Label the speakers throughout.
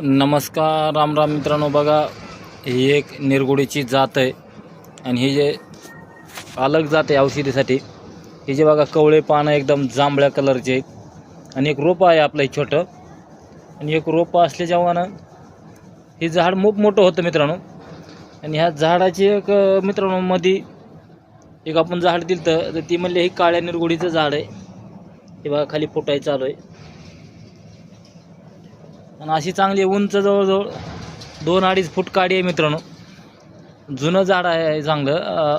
Speaker 1: नमस्कार राम राम मित्रांनो. बघा ही एक निरगुडीची जात आहे. आणि ही जे अलग जात आहे औषधीसाठी हे जे बघा कवळे पानं एकदम जांभळ्या कलरचे आहेत. आणि एक रोपं आहे आपलं हे छोटं. आणि एक रोपं असल्याच्यावानं हे झाड खूप मोठं होतं मित्रांनो. आणि ह्या झाडाची एक मित्रांनो मध्ये एक आपण झाड दिलं तर ती म्हणले हे काळ्या निरगुडीचं झाड आहे. हे बघा खाली फुटाय चालू आहे. आणि अशी चांगली उंच जवळजवळ दोन अडीच फूट काडी आहे मित्रांनो. जुनं झाड आहे चांगलं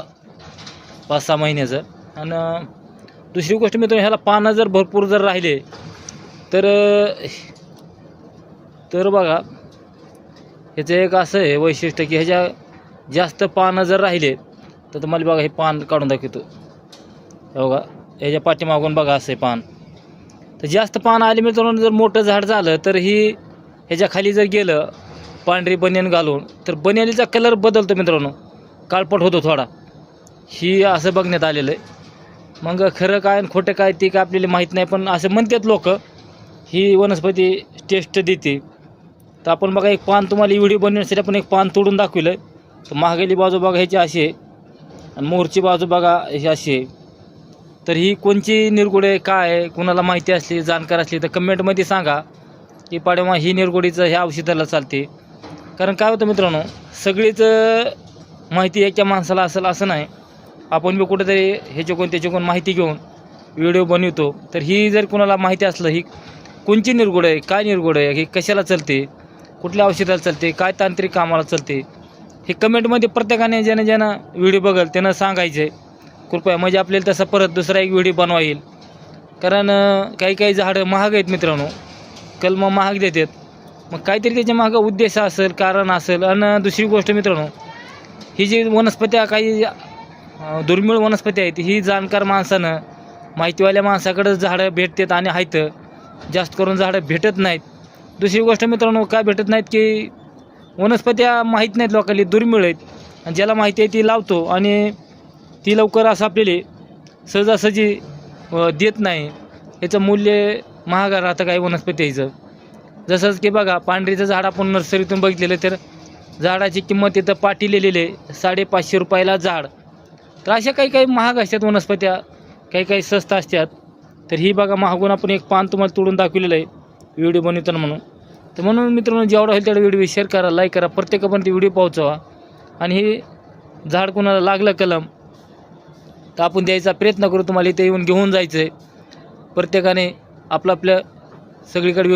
Speaker 1: पाच सहा महिन्याचं. आणि दुसरी गोष्ट मित्रांनो ह्याला पानं जर भरपूर जर राहिले तर तर बघा ह्याचं एक असं आहे वैशिष्ट्य की ह्याच्या जास्त पानं जर राहिले तर तुम्हाला बघा हे पान काढून दाखवतो. बघा ह्याच्या पाठीमागून बघा असं आहे पान. तर जास्त पान आले मित्रांनो जर मोठं झाड झालं तर ही ह्याच्या खाली जर गेलं पांढरी बनियन घालून तर बनियनीचा कलर बदलतो मित्रांनो. काळपट होतो थोडा. ही असं बघण्यात आलेलं आहे. मग खरं काय आणि खोटं काय ते काय आपल्याला माहीत नाही पण असं म्हणतात लोक ही वनस्पती टेस्ट देते. तर आपण बघा एक पान तुम्हाला व्हिडिओ बनवण्यासाठी आपण एक पान तोडून दाखवलं आहे तर महागेली बाजू बघा ह्याची अशी आहे. आणि मोरची बाजू बघा ही अशी आहे. तर ही कोणची निरगुडे काय आहे कुणाला माहिती असली जाणकार असली तर कमेंटमध्ये सांगा. की पाडेमा ही निरगुडीचं ह्या औषधाला चालते. कारण काय होतं मित्रांनो सगळीच माहिती एका माणसाला असेल असं नाही. आपण बी कुठेतरी ह्याच्याकडून त्याच्याकडून माहिती घेऊन व्हिडिओ बनवतो. तर ही जर कुणाला माहिती असलं ही कोणची निरगुड आहे काय निरगुड आहे हे कशाला चालते कुठल्या औषधाला चालते काय तांत्रिक कामाला चालते हे कमेंटमध्ये प्रत्येकाने ज्यानं ज्यानं व्हिडिओ बघेल त्यानं सांगायचे. कृपया म्हणजे आपल्याला तसा परत दुसरा एक व्हिडिओ बनवा येईल. कारण काही काही झाडं महाग आहेत मित्रांनो. कलमं महाग देतात. मग काहीतरी त्याच्या मागं उद्देश असेल कारण असेल आणि दुसरी गोष्ट मित्रांनो ही जी वनस्पत्या काही दुर्मिळ वनस्पती आहेत ही जाणकार माणसानं माहितीवाल्या माणसाकडं झाडं भेटतात आणि आहेत. जास्त करून झाडं भेटत नाहीत. दुसरी गोष्ट मित्रांनो काय भेटत नाहीत की वनस्पत्या माहीत नाहीत लोकांनी दुर्मिळ आहेत. आणि ज्याला माहिती आहे ती लावतो आणि ती लवकर असं आपल्याला सहजासहजी देत नाही. याचं मूल्य महाग राहतं काही वनस्पतीचं जसंच की बघा पांढरीचं झाड आपण नर्सरीतून बघितलेलं तर झाडाची किंमत इथं पाटी लिहिलेली आहे साडेपाचशे रुपयाला झाड. तर अशा काही काही महाग असतात वनस्पत्या काही काही स्वस्त असतात. तर ही बघा महागून आपण एक पान तुम्हाला तोडून दाखवलेलं आहे व्हिडिओ बनवताना म्हणून. तर म्हणून मित्रांनो जेवढा होईल तेवढा व्हिडिओ शेअर करा लाईक करा प्रत्येकापर्यंत व्हिडिओ पोहोचवा. आणि हे झाड कोणाला लागलं कलम तर आपण द्यायचा प्रयत्न करू तुम्हाला इथे येऊन घेऊन जायचं आहे प्रत्येकाने आपलं आपलं सगळीकडे